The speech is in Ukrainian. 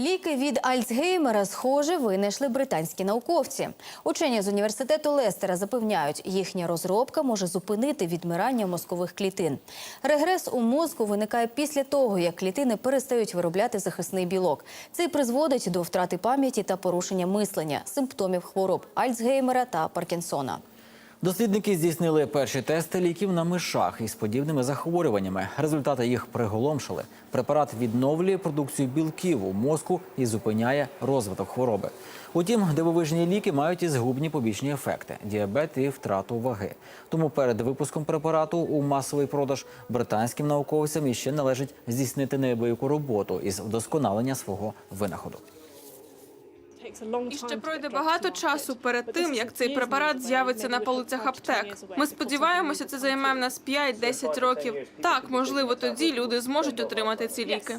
Ліки від Альцгеймера, схоже, винайшли британські науковці. Учені з університету Лестера запевняють, їхня розробка може зупинити відмирання мозкових клітин. Регрес у мозку виникає після того, як клітини перестають виробляти захисний білок. Це й призводить до втрати пам'яті та порушення мислення, симптомів хвороб Альцгеймера та Паркінсона. Дослідники здійснили перші тести ліків на мишах із подібними захворюваннями. Результати їх приголомшили. Препарат відновлює продукцію білків у мозку і зупиняє розвиток хвороби. Утім, дивовижні ліки мають і згубні побічні ефекти діабет і втрату ваги. Тому перед випуском препарату у масовий продаж британським науковцям іще належить здійснити неабияку роботу із вдосконалення свого винаходу. І ще пройде багато часу перед тим, як цей препарат з'явиться на полицях аптек. Ми сподіваємося, це займе в нас 5-10 років. Так, можливо, тоді люди зможуть отримати ці ліки.